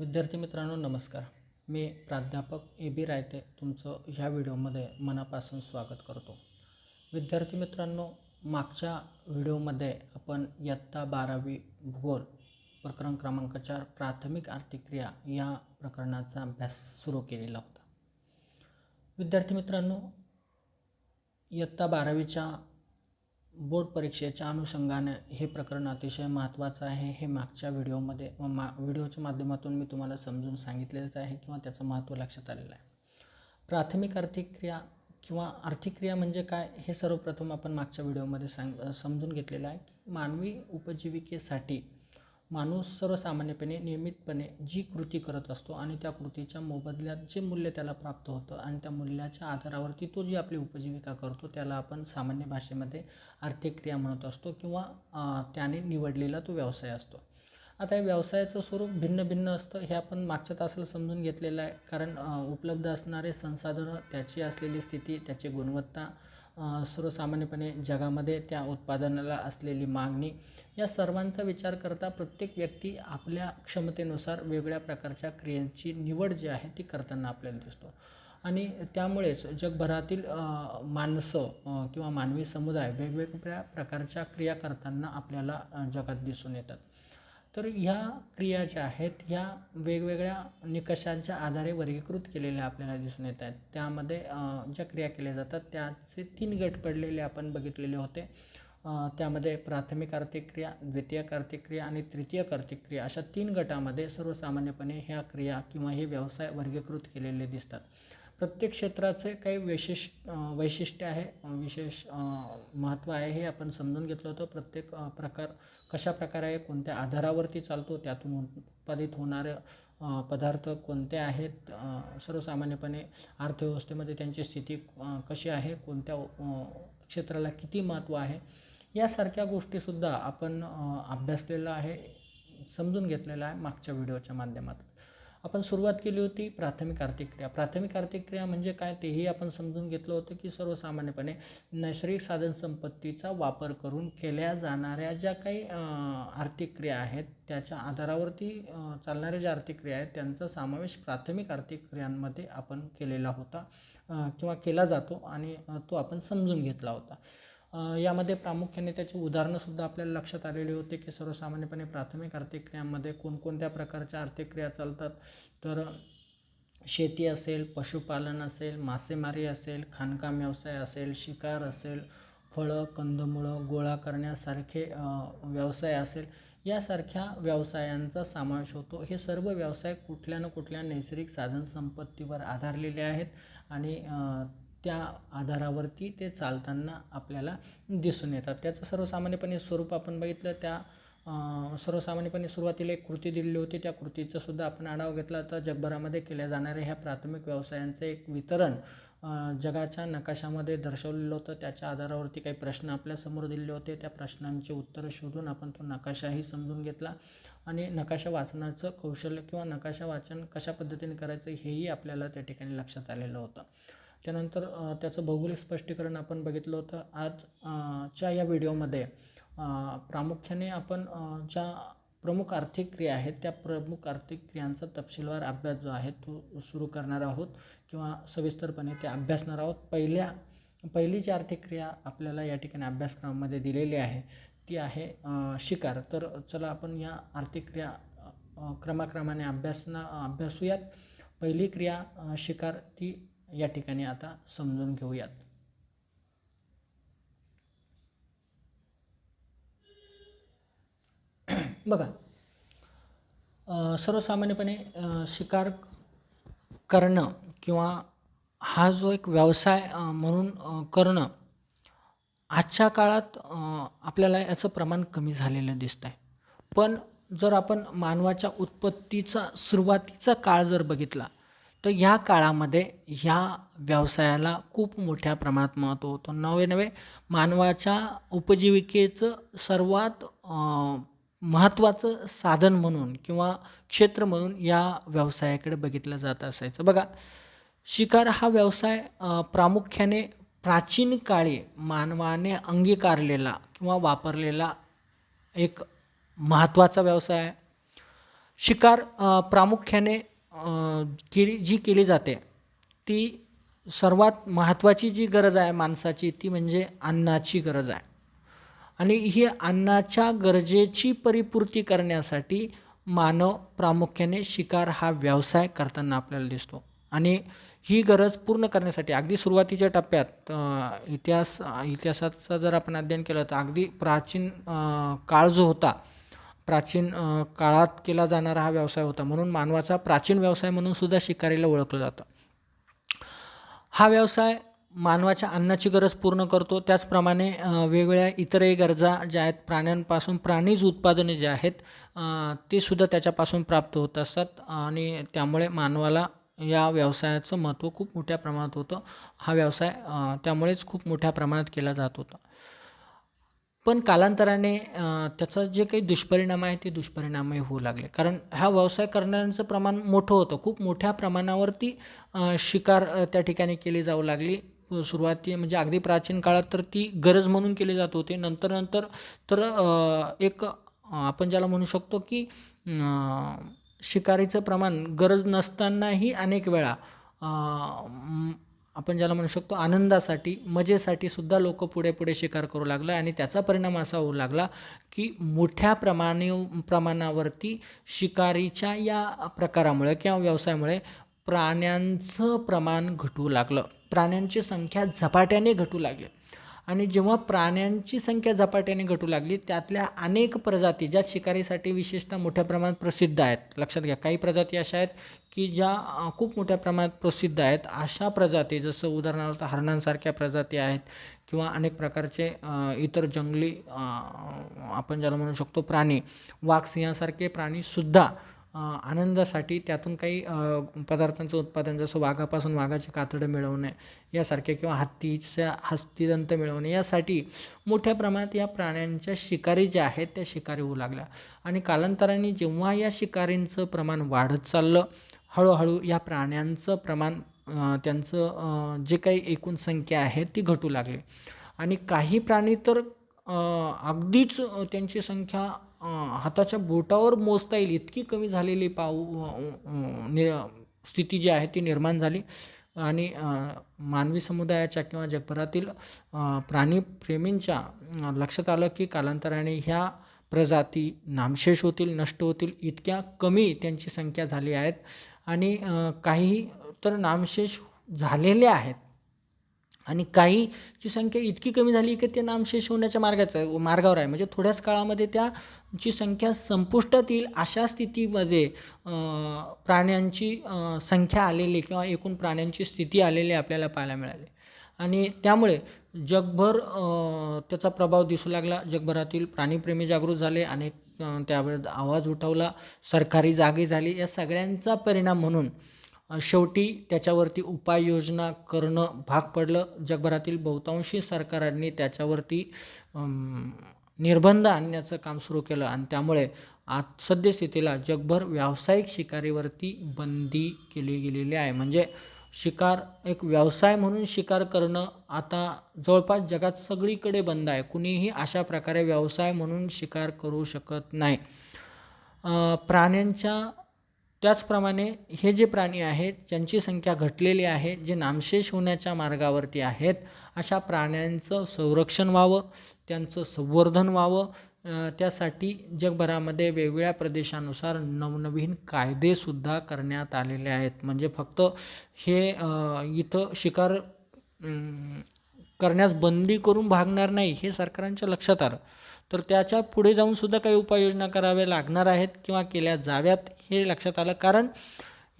विद्यार्थी मित्रांनो नमस्कार. मी प्राध्यापक ए बी रायते तुमचं ह्या व्हिडिओमध्ये मनापासून स्वागत करतो. विद्यार्थी मित्रांनो मागच्या व्हिडिओमध्ये आपण इयत्ता बारावी भूगोल प्रकरण क्रमांक चार प्राथमिक आर्थिक क्रिया या प्रकरणाचा अभ्यास सुरू केलेला होता. विद्यार्थी मित्रांनो इयत्ता बारावीच्या बोर्ड परीक्षेच्या अनुषंगाने हे प्रकरण अतिशय महत्त्वाचं आहे. हे मागच्या व्हिडिओमध्ये व मा व्हिडिओच्या माध्यमातून मी तुम्हाला समजून सांगितलेलंच आहे किंवा त्याचं महत्त्व लक्षात आलेलं आहे. प्राथमिक आर्थिक क्रिया किंवा आर्थिक क्रिया म्हणजे काय हे सर्वप्रथम आपण मागच्या व्हिडिओमध्ये सांग समजून घेतलेलं आहे की मानवी उपजीविकेसाठी माणूस सर्वसामान्यपणे नियमितपणे जी कृती करत असतो आणि त्या कृतीच्या मोबदल्यात जे मूल्य त्याला प्राप्त होतं आणि त्या मूल्याच्या आधारावरती तो जी आपली उपजीविका करतो त्याला आपण सामान्य भाषेमध्ये आर्थिक क्रिया म्हणत असतो किंवा त्याने निवडलेला तो व्यवसाय असतो. आता या व्यवसायाचं स्वरूप भिन्न भिन्न असतं हे आपण मागच्या तासाला समजून घेतलेलं आहे. कारण उपलब्ध असणारे संसाधनं त्याची असलेली स्थिती त्याची गुणवत्ता सर्वसामान्यपणे जगामध्ये त्या उत्पादनाला असलेली मागणी या सर्वांचा विचार करता प्रत्येक व्यक्ती आपल्या क्षमतेनुसार वेगळ्या प्रकारच्या क्रियांची निवड जी आहे ती करताना आपल्याला दिसतो. आणि त्यामुळेच जगभरातील माणसं किंवा मानवी समुदाय वेगवेगळ्या प्रकारच्या क्रिया करताना आपल्याला जगात दिसून येतात. तर ह्या क्रिया ज्या आहेत ह्या वेगवेगळ्या निकषांच्या आधारे वर्गीकृत केलेल्या आपल्याला दिसून येत आहेत. त्यामध्ये ज्या क्रिया केल्या जातात त्याचे तीन गट पडलेले आपण बघितलेले होते. त्यामध्ये प्राथमिक आर्थिक क्रिया द्वितीयक आर्थिक क्रिया आणि तृतीय आर्थिक क्रिया अशा तीन गटामध्ये सर्वसामान्यपणे ह्या क्रिया किंवा हे व्यवसाय वर्गीकृत केलेले दिसतात. प्रत्येक क्षेत्राचे काही विशिष्ट वैशिष्ट्य आहे विशेष महत्त्व आहे हे आपण समजून घेतलं होतं. प्रत्येक प्रकार कशा प्रकारे आहे कोणत्या आधारावरती चालतो त्यातून उत्पादित होणारे पदार्थ कोणते आहेत सर्वसामान्यपणे अर्थव्यवस्थेमध्ये त्यांची स्थिती कशी आहे कोणत्या क्षेत्राला किती महत्त्व आहे यासारख्या गोष्टीसुद्धा आपण अभ्यासलेलं आहे समजून घेतलेलं आहे मागच्या व्हिडिओच्या माध्यमातून. आपण सुरुवात केली होती प्राथमिक आर्थिक क्रिया. प्राथमिक आर्थिक क्रिया म्हणजे काय? तेही आपण समजून घेतलं होतं की सर्वसामान्यपणे नैसर्गिक साधनसंपत्तीचा वापर करून केल्या जाणाऱ्या ज्या काही आर्थिक क्रिया आहेत त्याच्या आधारावरती चालणाऱ्या ज्या आर्थिक क्रिया आहेत त्यांचा समावेश प्राथमिक आर्थिक क्रियांमध्ये आपण केलेला होता किंवा केला जातो आणि तो आपण समजून घेतला होता. यामध्ये प्रामुख्याने त्याची उदाहरणंसुद्धा आपल्याला लक्षात आलेली होते की सर्वसामान्यपणे प्राथमिक आर्थिक क्रियांमध्ये कोणकोणत्या प्रकारच्या आर्थिक क्रिया चालतात. तर शेती असेल पशुपालन असेल मासेमारी असेल खाणकाम व्यवसाय असेल शिकार असेल फळं कंदमुळं गोळा करण्यासारखे व्यवसाय असेल यासारख्या व्यवसायांचा समावेश होतो. हे सर्व व्यवसाय कुठल्या ना कुठल्या नैसर्गिक साधनसंपत्तीवर आधारलेले आहेत आणि त्या आधारावरती ते चालताना आपल्याला दिसून येतात. त्याचं सर्वसामान्यपणे स्वरूप आपण बघितलं त्या सर्वसामान्यपणे सुरुवातीला एक कृती दिलेली होती. त्या कृतीचासुद्धा आपण आढावा घेतला तर जगभरामध्ये केल्या जाणाऱ्या ह्या प्राथमिक व्यवसायांचं एक वितरण जगाच्या नकाशामध्ये दर्शवलेलं होतं. त्याच्या आधारावरती काही प्रश्न आपल्यासमोर दिलेले होते. त्या प्रश्नांची उत्तरं शोधून आपण तो नकाशाही समजून घेतला. आणि नकाशा वाचनाचं कौशल्य किंवा नकाशा वाचन कशा पद्धतीने करायचं हेही आपल्याला त्या ठिकाणी लक्षात आलेलं होतं. त्यानंतर त्याचं भौगोलिक स्पष्टीकरण आपण बघितलं होतं. आजच्या या व्हिडिओमध्ये प्रामुख्याने आपण ज्या प्रमुख आर्थिक क्रिया आहेत त्या प्रमुख आर्थिक क्रियांचा तपशीलवार अभ्यास जो आहे तो सुरू करणार आहोत किंवा सविस्तरपणे ते अभ्यासणार आहोत. पहिल्या पहिली जी आर्थिक क्रिया आपल्याला या ठिकाणी अभ्यासक्रमामध्ये दिलेली आहे ती आहे शिकार. तर चला आपण या आर्थिक क्रिया क्रमाक्रमाने अभ्यासना अभ्यासूयात. पहिली क्रिया शिकार ती या ठिकाणी आता समजून घेऊयात. बघा सर्वसामान्यपणे शिकार करणं किंवा हा जो एक व्यवसाय म्हणून करणं आजच्या काळात आपल्याला याचं प्रमाण कमी झालेलं दिसतं आहे पण जर आपण मानवाच्या उत्पत्तीचा सुरुवातीचा काळ जर बघितला तर ह्या काळामध्ये ह्या व्यवसायाला खूप मोठ्या प्रमाणात महत्त्व होतं. नवे नवे मानवाच्या उपजीविकेचं सर्वात महत्त्वाचं साधन म्हणून किंवा क्षेत्र म्हणून या व्यवसायाकडे बघितलं जात असायचं. बघा शिकार हा व्यवसाय प्रामुख्याने प्राचीन काळी मानवाने अंगीकारलेला किंवा वापरलेला एक महत्त्वाचा व्यवसाय आहे. शिकार प्रामुख्याने केली जी केली जाते ती सर्वात महत्त्वाची जी गरज आहे माणसाची ती म्हणजे अन्नाची गरज आहे. आणि ही अन्नाच्या गरजेची परिपूर्ती करण्यासाठी मानव प्रामुख्याने शिकार हा व्यवसाय करताना आपल्याला दिसतो. आणि ही गरज पूर्ण करण्यासाठी अगदी सुरुवातीच्या टप्प्यात इतिहास इतिहासाचं जर आपण अध्ययन केलं तर अगदी प्राचीन काळ जो होता प्राचीन काळात केला जाणारा हा व्यवसाय होता. म्हणून मानवाचा प्राचीन व्यवसाय म्हणून सुद्धा शिकारीला ओळखलं जातं. हा व्यवसाय मानवाच्या अन्नाची गरज पूर्ण करतो. त्याचप्रमाणे वेगवेगळ्या इतरही गरजा ज्या आहेत प्राण्यांपासून प्राणीज उत्पादने जे आहेत ते सुद्धा त्याच्यापासून प्राप्त होत असतात. आणि त्यामुळे मानवाला या व्यवसायाचं महत्त्व खूप मोठ्या प्रमाणात होतं. हा व्यवसाय त्यामुळेच खूप मोठ्या प्रमाणात केला जात होता. पण कालांतराने त्याचा जे काही दुष्परिणाम आहे ते दुष्परिणामही होऊ लागले. कारण हा व्यवसाय करणाऱ्यांचं प्रमाण मोठं होतं. खूप मोठ्या प्रमाणावरती शिकार त्या ठिकाणी केली जाऊ लागली. सुरुवाती म्हणजे अगदी प्राचीन काळात तर ती गरज म्हणून केली जात होती. नंतर नंतर तर एक आपण ज्याला म्हणू शकतो की शिकारीचं प्रमाण गरज नसतानाही अनेक वेळा आपण ज्याला म्हणू शकतो आनंदासाठी मजेसाठी सुद्धा लोक पुढे पुढे शिकार करू लागलं आणि त्याचा परिणाम असा होऊ लागला की मोठ्या प्रमाणे प्रमाणावरती शिकारीच्या या प्रकारामुळे किंवा व्यवसायामुळे प्राण्यांचं प्रमाण घटू लागलं. प्राण्यांची संख्या झपाट्याने घटू लागली. आणि जेव्हा प्राण्यांची संख्या झपाट्याने घटू लागली त्यातल्या अनेक प्रजाती ज्या शिकारीसाठी विशेषतः मोठ्या प्रमाणात प्रसिद्ध आहेत लक्षात घ्या काही प्रजाती अशा आहेत की ज्या खूप मोठ्या प्रमाणात प्रसिद्ध आहेत अशा प्रजाती जसं उदाहरणार्थ हरणांसारख्या प्रजाती आहेत किंवा अनेक प्रकारचे इतर जंगली आपण ज्याला म्हणू शकतो प्राणी वाघ सिंहासारखे प्राणीसुद्धा आनंदासाठी त्यातून काही पदार्थांचं उत्पादन जसं वाघापासून वाघाचे कातडं मिळवणे यासारखे किंवा हत्तीच्या हस्तिदंत मिळवणे यासाठी मोठ्या प्रमाणात या प्राण्यांच्या शिकारी ज्या आहेत त्या शिकारी होऊ लागल्या. आणि कालांतराने जेव्हा या शिकारींचं प्रमाण वाढत चाललं हळूहळू या प्राण्यांचं प्रमाण त्यांचं जे काही एकूण संख्या आहे ती घटू लागली. आणि काही प्राणी तर अगदीच त्यांची संख्या हाताच्या बोटावर मोजता येईल. इतकी कमी झालेली पाऊ नि स्थिती जी आहे ती निर्माण झाली. आणि मानवी समुदायाच्या किंवा जगभरातील प्राणीप्रेमींच्या लक्षात आलं की कालांतराने ह्या प्रजाती नामशेष होतील नष्ट होतील. इतक्या कमी त्यांची संख्या झाली आहेत. आणि काहीही काही तर नामशेष झालेले आहेत. आणि काहीची संख्या इतकी कमी झाली की ते नामशेष होण्याच्या मार्गाचं आहे मार्गावर आहे. म्हणजे थोड्याच काळामध्ये त्याची संख्या संपुष्टात येईल अशा स्थितीमध्ये प्राण्यांची संख्या आलेली किंवा एकूण प्राण्यांची स्थिती आलेली आपल्याला पाहायला मिळाली. आणि त्यामुळे जगभर त्याचा प्रभाव दिसू लागला. जगभरातील प्राणीप्रेमी जागृत झाले. अनेक अ, त्यावेळेस आवाज उठवला. सरकारी जागे झाली. या सगळ्यांचा परिणाम म्हणून शेवटी त्याच्यावरती उपाययोजना करणं भाग पडलं. जगभरातील बहुतांशी सरकारांनी त्याच्यावरती निर्बंध आणण्याचं काम सुरू केलं आणि त्यामुळे आज सद्यस्थितीला जगभर व्यावसायिक शिकारीवरती बंदी केली गेलेली आहे. म्हणजे शिकार एक व्यवसाय म्हणून शिकार करणं आता जवळपास जगात सगळीकडे बंद आहे. कुणीही अशा प्रकारे व्यवसाय म्हणून शिकार करू शकत नाही. प्राण्यांच्या त्याचप्रमाणे हे जे प्राणी आहेत ज्यांची संख्या घटलेली आहे जे नामशेष होण्याच्या मार्गावरती आहेत अशा प्राण्यांचं संरक्षण व्हावं त्यांचं संवर्धन व्हावं त्यासाठी जगभरामध्ये वेगवेगळ्या प्रदेशानुसार नवनवीन कायदेसुद्धा करण्यात आलेले आहेत. म्हणजे फक्त हे इथं शिकार करण्यास बंदी करून भागणार नाही हे सरकारांच्या लक्षात आलं. तर त्याच्या पुढे जाऊन सुद्धा काही उपाययोजना कराव्या लागणार आहेत किंवा केल्या जाव्यात हे लक्षात आलं. कारण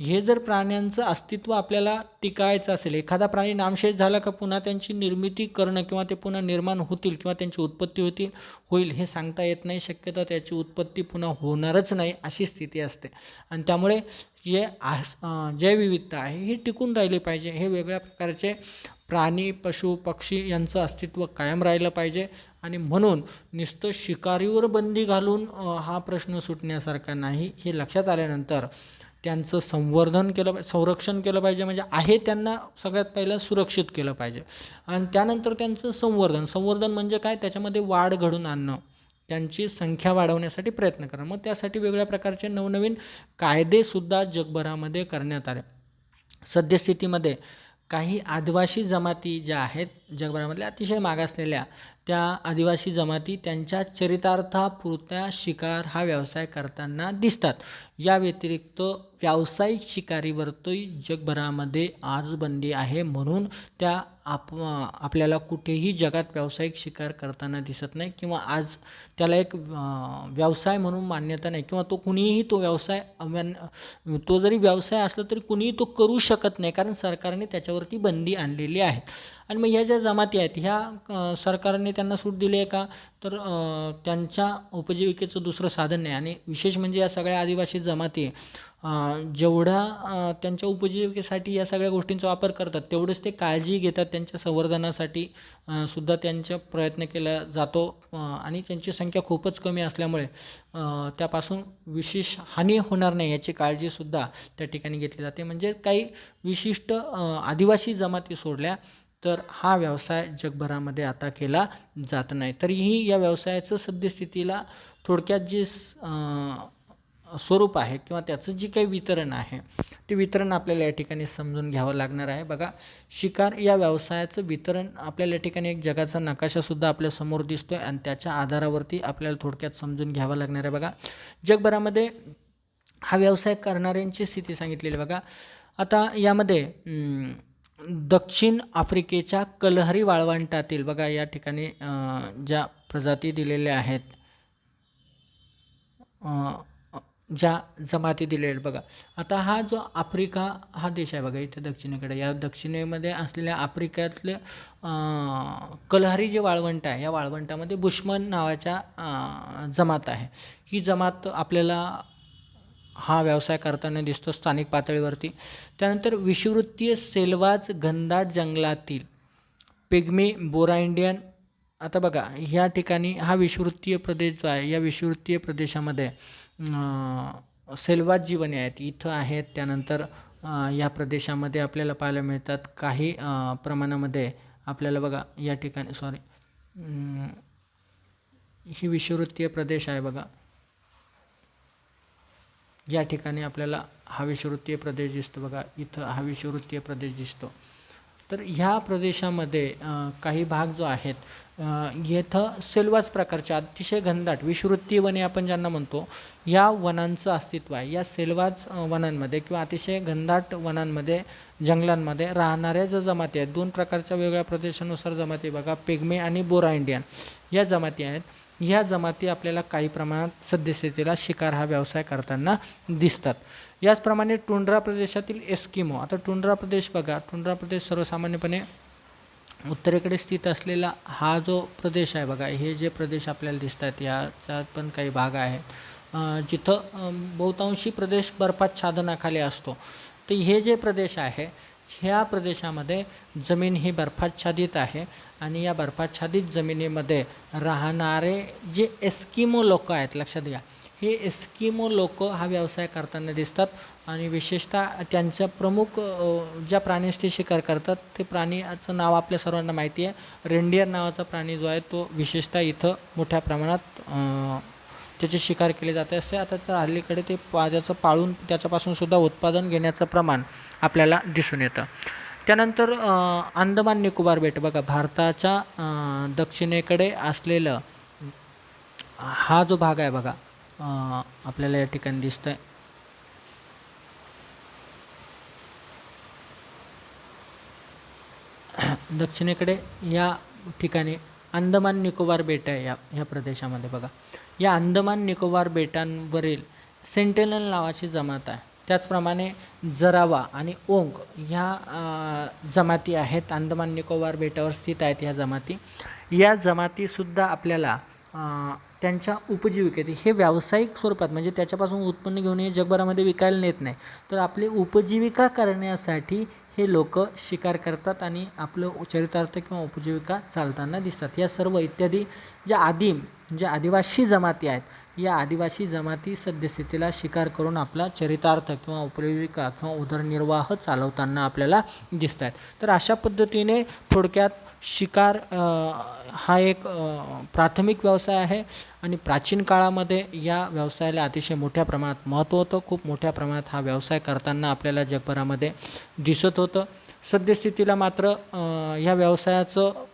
हे जर प्राण्यांचं अस्तित्व आपल्याला टिकायचं असेल एखादा प्राणी नामशेष झाला का पुन्हा त्यांची निर्मिती करणं किंवा ते पुन्हा निर्माण होतील किंवा त्यांची उत्पत्ती होतील होईल हे सांगता येत नाही. शक्यता त्याची उत्पत्ती पुन्हा होणारच नाही अशी स्थिती असते. आणि त्यामुळे जे आस जैवविविधता आहे ही टिकून राहिली पाहिजे. हे वेगळ्या प्रकारचे प्राणी पशु पक्षी यांचं अस्तित्व कायम राहिलं पाहिजे. आणि म्हणून नुसतं शिकारीवर बंदी घालून हा प्रश्न सुटण्यासारखा नाही. हे लक्षात आल्यानंतर त्यांचं संवर्धन केलं पाहिजे संरक्षण केलं पाहिजे. म्हणजे आहे त्यांना सगळ्यात पहिलं सुरक्षित केलं पाहिजे. आणि त्यानंतर त्यांचं संवर्धन. संवर्धन म्हणजे काय? त्याच्यामध्ये वाढ घडून आणणं. त्यांची संख्या वाढवण्यासाठी प्रयत्न करणं. मग त्यासाठी वेगळ्या प्रकारचे नवनवीन कायदेसुद्धा जगभरामध्ये करण्यात आले. सद्यस्थितीमध्ये काही आदिवासी जमाती ज्या आहेत जगभरामधल्या अतिशय मागासलेल्या त्या आदिवासी जमाती त्यांच्या चरितार्थापुरत्या शिकार हा व्यवसाय करताना दिसतात. या व्यतिरिक्त व्यावसायिक शिकारीवरती जगभरामध्ये आज बंदी आहे म्हणून त्या आप आपल्याला कुठेही जगात व्यावसायिक शिकार करताना दिसत नाही किंवा आज त्याला एक व्यवसाय म्हणून मान्यता नाही किंवा तो कुणीही तो व्यवसाय तो जरी व्यवसाय असला तरी कुणीही तो करू शकत नाही कारण सरकारने त्याच्यावरती बंदी आणलेली आहे. आणि मग ह्या ज्या जमाती आहेत ह्या सरकारने त्यांना सूट दिली आहे का? तर त्यांच्या उपजीविकेचं दुसरं साधन नाही. आणि विशेष म्हणजे या सगळ्या आदिवासी जमाती आहे. जेवढा त्यांच्या उपजीविकेसाठी या सगळ्या गोष्टींचा वापर करतात तेवढंच ते काळजी घेतात त्यांच्या संवर्धनासाठी सुद्धा त्यांचा प्रयत्न केला जातो आणि त्यांची संख्या खूपच कमी असल्यामुळे त्यापासून विशेष हानी होणार नाही याची काळजीसुद्धा त्या ठिकाणी घेतली जाते. म्हणजे काही विशिष्ट आदिवासी जमाती सोडल्या तर हा व्यवसाय जगभरामध्ये आता केला जात नाही. तरीही या व्यवसायाचं सद्यस्थितीला थोडक्यात जे स्वरूप आहे किंवा त्याचं जे काही वितरण आहे ते वितरण आपल्याला या ठिकाणी समजून घ्यावं लागणार आहे. बघा शिकार या व्यवसायाचं वितरण आपल्याला या ठिकाणी एक जगाचा नकाशासुद्धा आपल्यासमोर दिसतो आहे आणि त्याच्या आधारावरती आपल्याला थोडक्यात समजून घ्यावं लागणार आहे. बघा जगभरामध्ये हा व्यवसाय करणाऱ्यांची स्थिती सांगितलेली आहे. बघा आता यामध्ये दक्षिण आफ्रिकेच्या कलहरी वाळवंटातील बघा या ठिकाणी ज्या प्रजाती दिलेल्या आहेत ज्या जमाती दिलेल्या आहेत. बघा आता हा जो आफ्रिका हा देश आहे बघा इथे दक्षिणेकडे. या दक्षिणेमध्ये असलेल्या आफ्रिकातले कलहारी कलहरी जे वाळवंट आहे या वाळवंटामध्ये बुशमन नावाच्या जमात आहे. ही जमात आपल्याला हा व्यवसाय करताना दिसतो स्थानिक पातळीवरती. त्यानंतर विषुवृत्तीय सेल्वाज घनदाट जंगलातील पिग्मी बोरा इंडियन आता बघा या ठिकाणी हा विषुवृत्तीय प्रदेश जो आहे या विषुवृत्तीय प्रदेशामध्ये अं, जीवने आहेत. इथं आहेत त्यानंतर या प्रदेशामध्ये आपल्याला पाहायला मिळतात काही प्रमाणामध्ये आपल्याला बघा या ठिकाणी सॉरी ही विषुववृत्तीय प्रदेश आहे बघा. या ठिकाणी आपल्याला हा विषुववृत्तीय प्रदेश दिसतो बघा. इथं हा विषुववृत्तीय प्रदेश दिसतो. तर ह्या प्रदेशामध्ये काही भाग जो आहेत येथं सेल्वाच प्रकारच्या अतिशय घनदाट विषुवृत्तीय वने आपण ज्यांना म्हणतो या वनांचं अस्तित्व आहे. या सेल्वाच वनांमध्ये किंवा अतिशय घनदाट वनांमध्ये जंगलांमध्ये राहणाऱ्या ज्या जमाती आहेत दोन प्रकारच्या वेगळ्या प्रदेशानुसार जमाती बघा पेगमे आणि बोरा इंडियन. या जमाती आहेत. या जमाती आपल्याला काही प्रमाणात सद्यस्थितीला शिकार हा व्यवसाय करताना दिसतात. याचप्रमाणे टुंड्रा प्रदेशातील एस्किमो. आता टुंड्रा प्रदेश बघा. टुंड्रा प्रदेश सर्वसामान्यपणे उत्तरेकडे स्थित असलेला हा जो प्रदेश आहे बघा हे जे प्रदेश आपल्याला दिसत आहेत याच्यात पण काही भाग आहे. जिथं बहुतांशी प्रदेश बर्फाच्छादनाखाली असतो. तर हे जे प्रदेश आहे ह्या प्रदेशामध्ये जमीन ही बर्फाच्छादित आहे आणि या बर्फाच्छादित जमिनीमध्ये राहणारे जे एस्किमो लोक आहेत लक्षात घ्या हे एस्किमो लोक हा व्यवसाय करताना दिसतात आणि विशेषतः त्यांच्या प्रमुख ज्या प्राण्यांशी ते शिकार करतात. ते प्राण्याचं नाव आपल्या सर्वांना माहिती आहे. रेंडियर नावाचा प्राणी जो आहे तो विशेषतः इथं मोठ्या प्रमाणात त्याची शिकार केली जाते. असे आता तर हल्लीकडे ते त्याचं पाळून त्याच्यापासून सुद्धा उत्पादन घेण्याचं प्रमाण आपल्याला दिसून येतं. त्यानंतर अंदमान निकोबार बेट. बघा भारताच्या दक्षिणेकडे असलेलं हा जो भाग आहे बघा आपल्याला या ठिकाणी दिसतंय. दक्षिणेकडे या ठिकाणी अंदमान निकोबार बेट आहे या ह्या प्रदेशामध्ये बघा. या अंदमान निकोबार बेटांवरील सेंटेनल नावाची जमात आहे. त्याचप्रमाणे जरावा आणि ओंग ह्या जमाती आहेत. अंदमान निकोबार बेटावर स्थित आहेत ह्या जमाती. या जमातीसुद्धा आपल्याला त्यांच्या उपजीविकेत हे व्यावसायिक स्वरूपात म्हणजे त्याच्यापासून उत्पन्न घेऊन हे जगभरामध्ये विकायला नेत नाही. तर आपली उपजीविका करण्यासाठी हे लोक शिकार करतात आणि आपलं चरितार्थ किंवा उपजीविका चालताना दिसतात. या सर्व इत्यादी ज्या आदिम ज्या आदिवासी जमाती आहेत या आदिवासी जमाती सद्यस्थितीला शिकार करून आपला चरितार्थ किंवा उपजीविका किंवा उदरनिर्वाह चालवताना आपल्याला दिसत आहेत तर अशा पद्धतीने थोडक्यात शिकार हा एक प्राथमिक व्यवसाय आहे आणि प्राचीन काळामध्ये या व्यवसायाला अतिशय मोठ्या प्रमाणात महत्त्व होतं. खूप मोठ्या प्रमाणात हा व्यवसाय करताना आपल्याला जगभरामध्ये दिसत होतं. सद्यस्थितीला मात्र ह्या व्यवसायाचं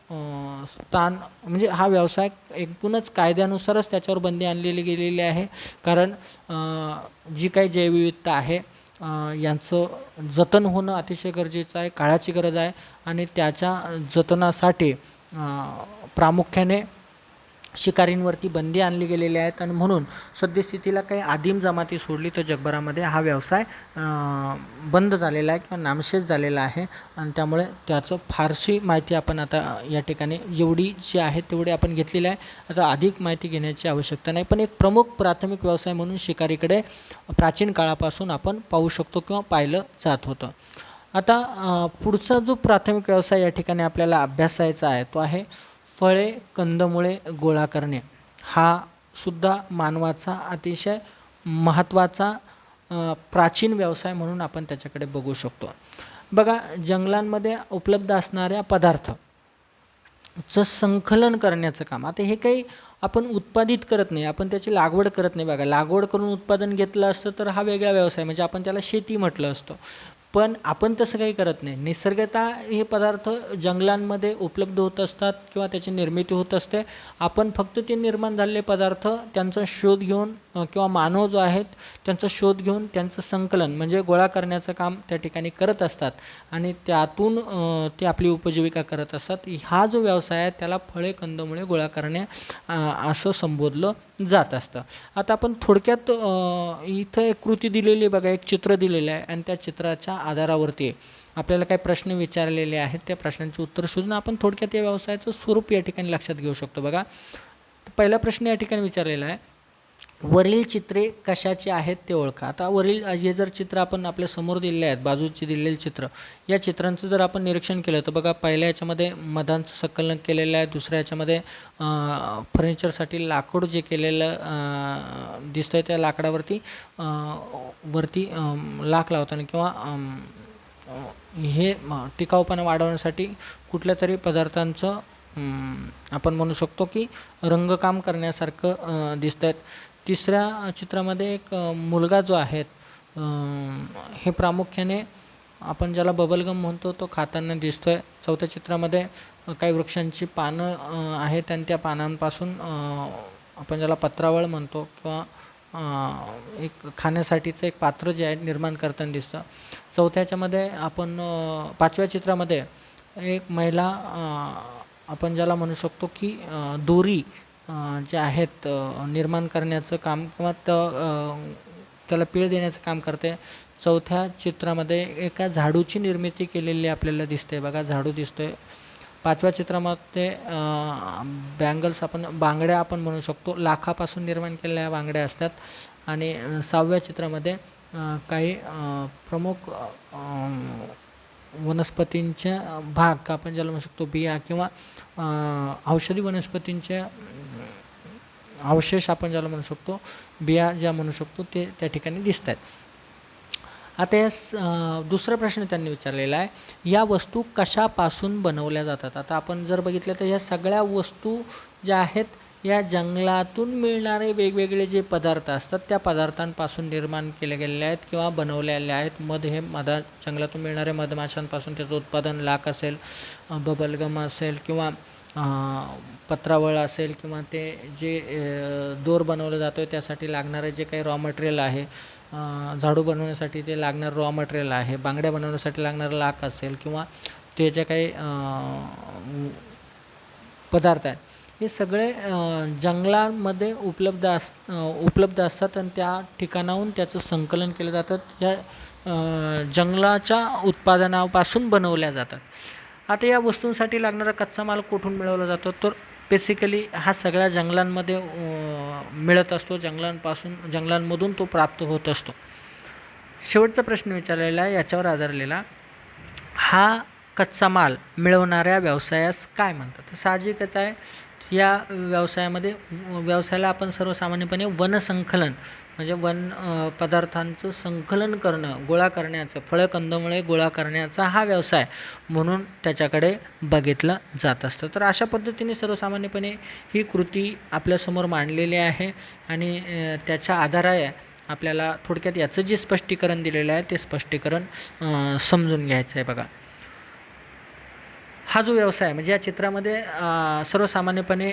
स्थान म्हणजे हा व्यवसाय एकूणच कायद्यानुसारच त्याच्यावर बंदी आणलेली गेलेली आहे. कारण जी काही जैवविविधता आहे यांचं जतन होणं अतिशय गरजेचं आहे काळाची गरज आहे आणि त्याच्या जतनासाठी प्रामुख्याने शिकारींवरती बंदी आणली गेलेली आहेत आणि म्हणून सद्यस्थितीला काही आदिम जमाती सोडली तर जगभरामध्ये हा व्यवसाय बंद झालेला आहे किंवा नामशेष झालेला आहे. आणि त्यामुळे त्याचं फारशी माहिती आपण आता या ठिकाणी जेवढी जी आहे तेवढी आपण घेतलेली आहे. आता अधिक माहिती घेण्याची आवश्यकता नाही. पण एक प्रमुख प्राथमिक व्यवसाय म्हणून शिकारीकडे प्राचीन काळापासून आपण पाहू शकतो किंवा पाहिलं जात होतं. आता पुढचा जो प्राथमिक व्यवसाय या ठिकाणी आपल्याला अभ्यासायचा आहे तो आहे फळे कंदमुळे गोळा करणे. हा सुद्धा मानवाचा अतिशय महत्त्वाचा प्राचीन व्यवसाय म्हणून आपण त्याच्याकडे बघू शकतो. बघा जंगलांमध्ये उपलब्ध असणाऱ्या पदार्थ चं संकलन करण्याचं काम आता हे काही आपण उत्पादित करत नाही आपण त्याची लागवड करत नाही बघा. लागवड करून उत्पादन घेतलं असतं तर हा वेगळा व्यवसाय म्हणजे आपण त्याला शेती म्हटलं असतं. पण आपण तसं काही करत नाही. निसर्गतः हे पदार्थ जंगलांमध्ये उपलब्ध होत असतात किंवा त्याची निर्मिती होत असते. आपण फक्त ते निर्माण झालेले पदार्थ त्यांचा शोध घेऊन किंवा मानव जो आहेत त्यांचा शोध घेऊन त्यांचं संकलन म्हणजे गोळा करण्याचं काम त्या ठिकाणी करत असतात. आणि त्यातून ते आपली उपजीविका करत असतात. हा जो व्यवसाय आहे त्याला फळे कंदमुळे गोळा करणे असं संबोधलं जात असतं. आता आपण थोडक्यात इथं एक कृती दिलेली आहे बघा एक चित्र दिलेलं आहे आणि त्या चित्राच्या आधारावरती आपल्याला काही प्रश्न विचारलेले आहेत त्या प्रश्नांची उत्तर शोधून आपण थोडक्यात या व्यवसायाचं स्वरूप या ठिकाणी लक्षात घेऊ शकतो बघा. पहिला प्रश्न या ठिकाणी विचारलेला आहे. वरील चित्रे कशाची आहेत ते ओळखा. आता वरील हे जर चित्र आपण आपल्यासमोर दिलेले आहेत बाजूचे दिलेले चित्र या चित्रांचं जर आपण निरीक्षण केलं तर बघा पहिल्या याच्यामध्ये मधांचं संकलन केलेलं आहे दुसऱ्या याच्यामध्ये फर्निचरसाठी लाकूड जे केलेलं दिसतंय त्या लाकडावरती वरती लाख लावताना किंवा हे टिकाऊपणा वाढवण्यासाठी कुठल्या तरी पदार्थांचं आपण म्हणू शकतो की रंगकाम करण्यासारखं दिसत आहेत तिसऱ्या चित्रामध्ये एक मुलगा जो आहे हे प्रामुख्याने आपण ज्याला बबलगम म्हणतो तो खाताना दिसतो आहे चौथ्या चित्रामध्ये काही वृक्षांची पानं आहेत आणि त्या पानांपासून आपण ज्याला पत्रावळ म्हणतो किंवा एक खाण्यासाठीचं एक पात्र जे आहे निर्माण करताना दिसतं. चौथ्या आपण पाचव्या चित्रामध्ये एक महिला आपण ज्याला म्हणू शकतो की दोरी जे आहेत निर्माण करण्याचं काम किंवा त त्याला पीळ देण्याचं काम करते. चौथ्या चित्रामध्ये एका झाडूची निर्मिती केलेली आपल्याला दिसते. बघा झाडू दिसतोय. पाचव्या चित्रामध्ये बँगल्स आपण बांगड्या आपण म्हणू शकतो. लाखापासून निर्माण केलेल्या बांगड्या असतात. आणि सहाव्या चित्रामध्ये काही प्रमुख वनस्पतींच्या भाग आपण ज्याला म्हणू शकतो बिया किंवा औषधी वनस्पतींच्या अवशेष आपण ज्याला म्हणू शकतो बिया ज्या म्हणू शकतो ते त्या ठिकाणी दिसत आहेत आता या स- दुसरा प्रश्न त्यांनी विचारलेला आहे या वस्तू कशापासून बनवल्या जातात? आता आपण जर बघितलं तर या सगळ्या वस्तू ज्या आहेत या जंगलातून मिळणारे वेगवेगळे जे पदार्थ असतात त्या पदार्थांपासून निर्माण केले गेलेले आहेत किंवा बनवलेले आहेत. मध हे मधा जंगलातून मिळणारे मधमाशांपासून त्याचं उत्पादन लाख असेल बबलगम असेल किंवा पत्रावळ असेल किंवा ते जे दोर बनवलं जातो आहे त्यासाठी लागणारं जे काही रॉ मटेरियल आहे झाडू बनवण्यासाठी ते लागणारं रॉ मटेरियल आहे बांगड्या बनवण्यासाठी लागणारं लाख असेल किंवा ते जे काही पदार्थ आहेत हे सगळे जंगलामध्ये जंगलांमध्ये उपलब्ध अस उपलब्ध असतात आणि त्या ठिकाणाहून त्याचं संकलन केलं जातं. या जंगलाच्या उत्पादनापासून बनवल्या जातात. आता या वस्तूंसाठी लागणारा कच्चा माल कुठून मिळवला जातो? तर बेसिकली हा सगळ्या जंगलांमध्ये मिळत असतो. जंगलांपासून जंगलांमधून तो प्राप्त होत असतो. शेवटचा प्रश्न विचारलेला आहे याच्यावर आधारलेला. हा कच्चा माल मिळवणाऱ्या व्यवसायास काय म्हणतात? तर साहजिकच आहे या व्यवसायामध्ये व्यवसायाला आपण सर्वसामान्यपणे वनसंकलन म्हणजे वन पदार्थांचं संकलन करणं गोळा करण्याचं फळं कंदमुळे गोळा करण्याचा हा व्यवसाय म्हणून त्याच्याकडे बघितलं जात असतं. तर अशा पद्धतीने सर्वसामान्यपणे ही कृती आपल्यासमोर मांडलेली आहे आणि त्याच्या आधारे आपल्याला थोडक्यात याचं जे स्पष्टीकरण दिलेलं आहे ते स्पष्टीकरण समजून घ्यायचं आहे बघा. हा जो व्यवसाय म्हणजे या चित्रामध्ये सर्वसामान्यपणे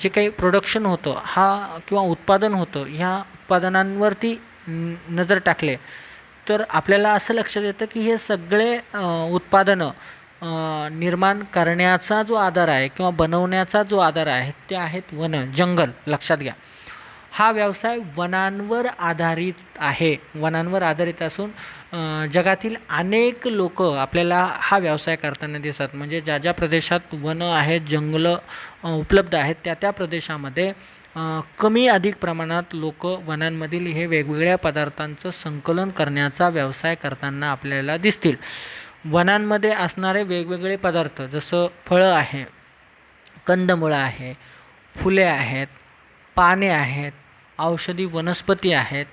जे काही प्रोडक्शन होतं हा किंवा उत्पादन होतं ह्या उत्पादनांवरती न- नजर टाकले. तर आपल्याला असं लक्षात येतं की हे सगळे उत्पादनं निर्माण करण्याचा जो आधार आहे किंवा बनवण्याचा जो आधार आहे ते आहेत वन जंगल लक्षात घ्या. हा व्यवसाय वनांवर आधारित आहे. वनांवर आधारित असून जगातील अनेक लोक आपल्याला हा व्यवसाय करताना दिसतात. म्हणजे ज्या ज्या प्रदेशात वनं आहेत जंगलं उपलब्ध आहेत त्या त्या प्रदेशामध्ये कमी अधिक प्रमाणात लोक वनांमधील हे वेगवेगळ्या पदार्थांचं संकलन करण्याचा व्यवसाय करताना आपल्याला दिसतील. वनांमध्ये असणारे वेगवेगळे पदार्थ जसं फळं आहे कंदमुळं आहे फुले आहेत पाने आहेत औषधी वनस्पती आहेत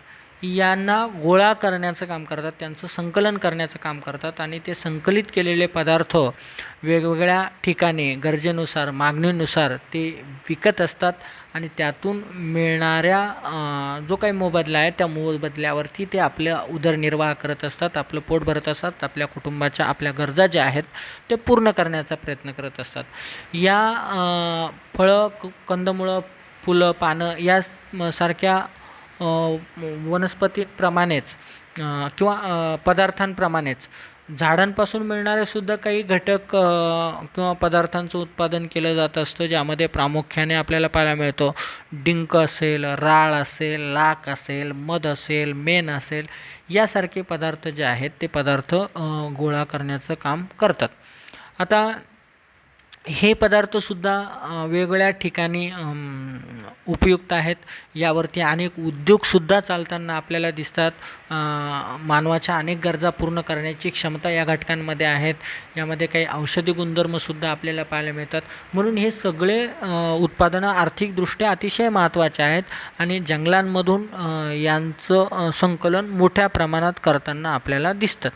यांना गोळा करण्याचं काम करतात त्यांचं संकलन करण्याचं काम करतात आणि ते संकलित केलेले पदार्थ वेगवेगळ्या ठिकाणी गरजेनुसार मागणीनुसार ते विकत असतात आणि त्यातून मिळणाऱ्या जो काही मोबदला आहे त्या मोबदल्यावरती ते आपल्या उदरनिर्वाह करत असतात आपलं पोट भरत असतात आपल्या कुटुंबाच्या आपल्या गरजा ज्या आहेत ते पूर्ण करण्याचा प्रयत्न करत असतात. या फळं क- कंदमुळं फुलं पानं या म- सारख्या वनस्पतीप्रमाणेच किंवा पदार्थांप्रमाणेच. झाडांपासून मिळणारे सुद्धा काही घटक किंवा पदार्थांचं उत्पादन केलं जात असतं ज्यामध्ये प्रामुख्याने आपल्याला पाहायला मिळतो. डिंक असेल राळ असेल लाक असेल मध असेल मेण असेल यासारखे पदार्थ जे आहेत ते पदार्थ गोळा करण्याचं काम करतात. आता हे पदार्थसुद्धा वेगवेगळ्या ठिकाणी उपयुक्त आहेत. यावरती अनेक उद्योगसुद्धा चालताना आपल्याला दिसतात. मानवाच्या अनेक गरजा पूर्ण करण्याची क्षमता या घटकांमध्ये आहेत. यामध्ये काही औषधी गुणधर्मसुद्धा आपल्याला पाहायला मिळतात. म्हणून हे सगळे उत्पादनं आर्थिकदृष्ट्या अतिशय महत्त्वाचे आहेत आणि जंगलांमधून यांचं संकलन मोठ्या प्रमाणात करताना आपल्याला दिसतं.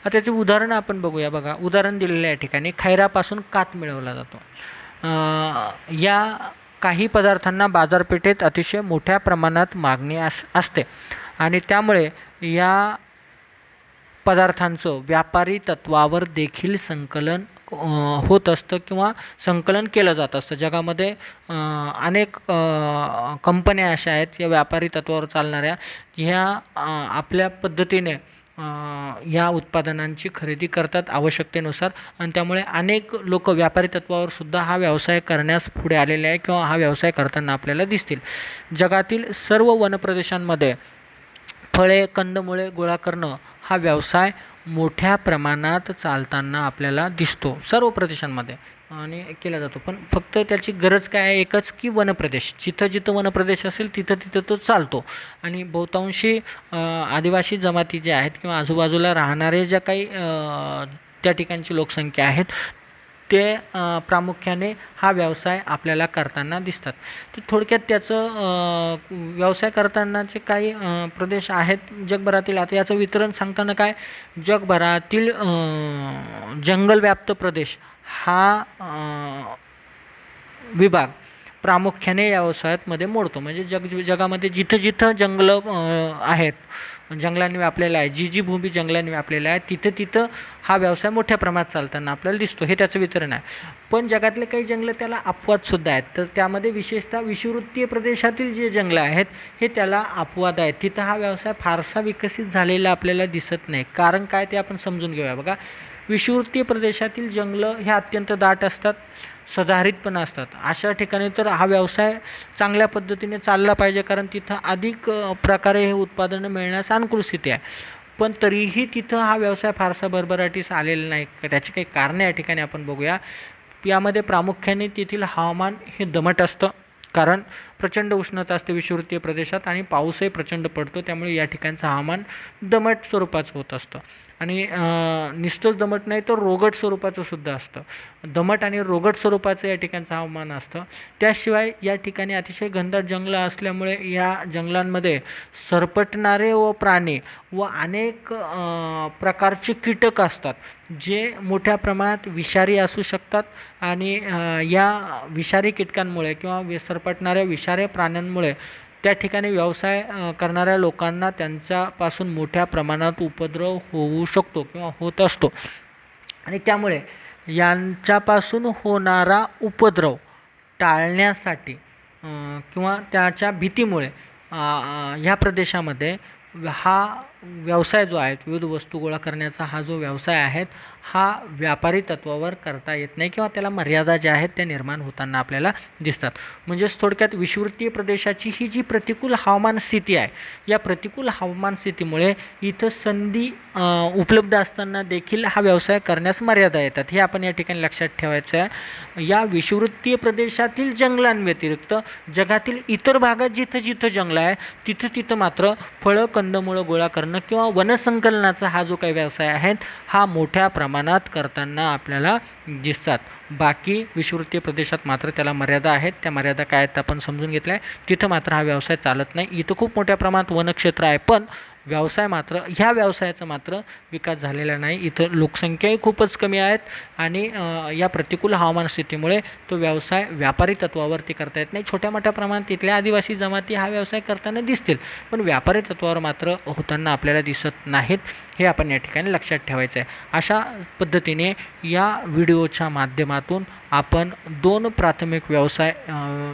आता त्याचे उदाहरण आपण बघूया. बघा उदाहरण दिलेलं या ठिकाणी. खैरापासून कात मिळवला जातो. या काही पदार्थांना बाजारपेठेत अतिशय मोठ्या प्रमाणात मागणी अस असते. आणि त्यामुळे या पदार्थांचं व्यापारी तत्वावर देखील संकलन होत असतं किंवा संकलन केलं जात असतं. जगामध्ये अनेक कंपन्या अशा आहेत या व्यापारी तत्वावर चालणाऱ्या. ह्या आपल्या पद्धतीने या उत्पादनांची खरेदी करतात आवश्यकतेनुसार. आणि त्यामुळे अनेक लोक व्यापारी तत्वावर सुद्धा हा व्यवसाय करण्यास पुढे आलेले आहे किंवा हा व्यवसाय करताना आपल्याला दिसतील. जगातील सर्व वनप्रदेशांमध्ये फळे कंदमुळे गोळा करणं हा व्यवसाय मोठ्या प्रमाणात चालताना आपल्याला दिसतो सर्व प्रदेशांमध्ये. आणि केला जातो. पण फक्त त्याची गरज काय आहे एकच की वनप्रदेश. जिथं जिथं वनप्रदेश असेल तिथं तिथं तो चालतो. आणि बहुतांशी आदिवासी जमाती ज्या आहेत किंवा आजूबाजूला राहणारे ज्या काही त्या ठिकाणची लोकसंख्या आहेत ते प्रामुख्याने हा व्यवसाय आपल्याला करताना दिसतात. तर थोडक्यात त्याचं व्यवसाय करतानाचे काही प्रदेश आहेत जगभरातील. आता याचं वितरण सांगताना काय? जगभरातील जंगलव्याप्त प्रदेश हा विभाग प्रामुख्याने या व्यवसायामध्ये मोडतो. म्हणजे जग जगामध्ये जिथं जिथं जंगलं आहेत जंगलांनी व्यापलेला आहे. जी जी भूमी जंगलांनी व्यापलेला आहे तिथं तिथं हा व्यवसाय मोठ्या प्रमाणात चालताना आपल्याला दिसतो. हे त्याचं वितरण आहे. पण जगातले काही जंगलं त्याला अपवादसुद्धा आहेत. तर त्यामध्ये विशेषतः विषुवृत्तीय प्रदेशातील जे जंगलं आहेत हे त्याला अपवाद आहेत. तिथं हा व्यवसाय फारसा विकसित झालेला आपल्याला दिसत नाही. कारण काय ते आपण समजून घेऊया. बघा विषुवृत्तीय प्रदेशातील जंगलं हे अत्यंत दाट असतात. सदाहरितपणा असतात. अशा ठिकाणी तर हा व्यवसाय चांगल्या पद्धतीने चालला पाहिजे कारण तिथं अधिक प्रकारे हे उत्पादनं मिळण्यास अनुकूल स्थिती आहे. पण तरीही तिथं हा व्यवसाय फारसा भरभराटीस आलेला नाही. त्याची काही कारणं या ठिकाणी आपण बघूया. यामध्ये प्रामुख्याने तेथील हवामान हे दमट असतं कारण प्रचंड उष्णता असते विषुवृत्तीय प्रदेशात आणि पाऊसही प्रचंड पडतो त्यामुळे या ठिकाणचं हवामान दमट स्वरूपाचं होत असतं. आणि नुसतंच दमट नाही तर रोगट स्वरूपाचं सुद्धा असतं. दमट आणि रोगट स्वरूपाचं या ठिकाणचं हवामान असतं. त्याशिवाय या ठिकाणी अतिशय घनदाट जंगलं असल्यामुळे या जंगलांमध्ये सरपटणारे व प्राणी व अनेक प्रकारचे कीटक असतात जे मोठ्या प्रमाणात विषारी असू शकतात आणि या विषारी कीटकांमुळे किंवा वि सरपटणाऱ्या विषारी प्राण्यांमुळे त्या ठिकाणी व्यवसाय करणाऱ्या लोकांना त्यांच्यापासून मोठ्या प्रमाणात उपद्रव होऊ शकतो किंवा होत असतो. आणि त्यामुळे यांच्यापासून होणारा उपद्रव टाळण्यासाठी किंवा त्याच्या भीतीमुळे ह्या प्रदेशामध्ये हा व्यवसाय जो आहे विविध वस्तू गोळा करण्याचा हा जो व्यवसाय आहे हा व्यापारी तत्वावर करता येत नाही किंवा त्याला मर्यादा ज्या आहेत त्या निर्माण होताना आपल्याला दिसतात. म्हणजेच थोडक्यात विषुवृत्तीय प्रदेशाची ही जी प्रतिकूल हवामान स्थिती आहे या प्रतिकूल हवामान स्थितीमुळे इथं संधी उपलब्ध असताना देखील हा व्यवसाय करण्यास मर्यादा येतात. हे आपण या ठिकाणी लक्षात ठेवायचं आहे. या विषुवृत्तीय प्रदेशातील जंगलांव्यतिरिक्त जगातील इतर भागात जिथं जिथं जंगलं आहे तिथं तिथं मात्र फळं कंदमुळं गोळा करणं किंवा वनसंकलनाचा हा जो काही व्यवसाय आहे हा मोठ्या प्रमाणात करताना आपल्याला दिसतात. बाकी विषुवृत्तीय प्रदेशात मात्र त्याला मर्यादा आहेत. त्या मर्यादा काय आहेत आपण समजून घेतल्या. आहे तिथं मात्र हा व्यवसाय चालत नाही. इथं खूप मोठ्या प्रमाणात वनक्षेत्र आहे. पण व्यवसाय मात्र ह्या व्यवसायाचा मात्र विकास झालेला नाही. इथं लोकसंख्याही खूपच कमी आहेत आणि या प्रतिकूल हवामान स्थितीमुळे तो व्यवसाय व्यापारी तत्वावरती करता येत नाही. छोट्या मोठ्या प्रमाणात तिथल्या आदिवासी जमाती हा व्यवसाय करताना दिसतील पण व्यापारी तत्वावर मात्र होताना आपल्याला दिसत नाहीत हे आपण या ठिकाणी लक्षात ठेवायचं आहे. अशा पद्धतीने या व्हिडिओच्या माध्यमातून आपण दोन प्राथमिक व्यवसाय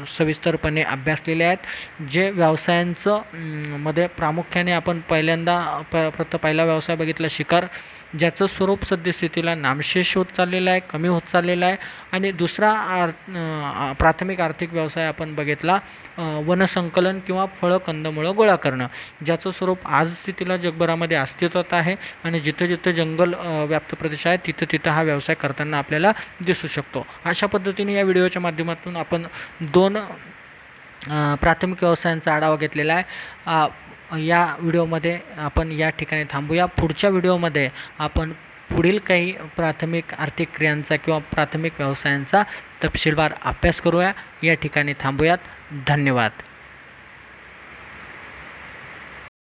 सविस्तरपणे अभ्यासलेले आहेत जे व्यवसायांचं मध्ये प्रामुख्याने आपण प पहिल्यांदा प प्रथ पहिला व्यवसाय बघितला शिकार ज्याचं स्वरूप सद्यस्थितीला नामशेष होत चाललेलं आहे कमी होत चाललेलं आहे. आणि दुसरा आर प्राथमिक आर्थिक व्यवसाय आपण बघितला वनसंकलन किंवा फळं कंदमुळं गोळा करणं ज्याचं स्वरूप आज स्थितीला जगभरामध्ये अस्तित्वात आहे. आणि जिथं जिथं जंगल व्याप्त प्रदेश आहे तिथं तिथं हा व्यवसाय करताना आपल्याला दिसू शकतो. अशा पद्धतीने या व्हिडिओच्या माध्यमातून आपण दोन प्राथमिक व्यवसायांचा आढावा घेतलेला आहे. या व्हिडिओमध्ये आपण या ठिकाणी थांबूया. पुढच्या व्हिडिओमध्ये आपण पुढील काही प्राथमिक आर्थिक क्रियांचा किंवा प्राथमिक व्यवसायांचा तपशीलवार अभ्यास करूया. या ठिकाणी थांबूयात. धन्यवाद.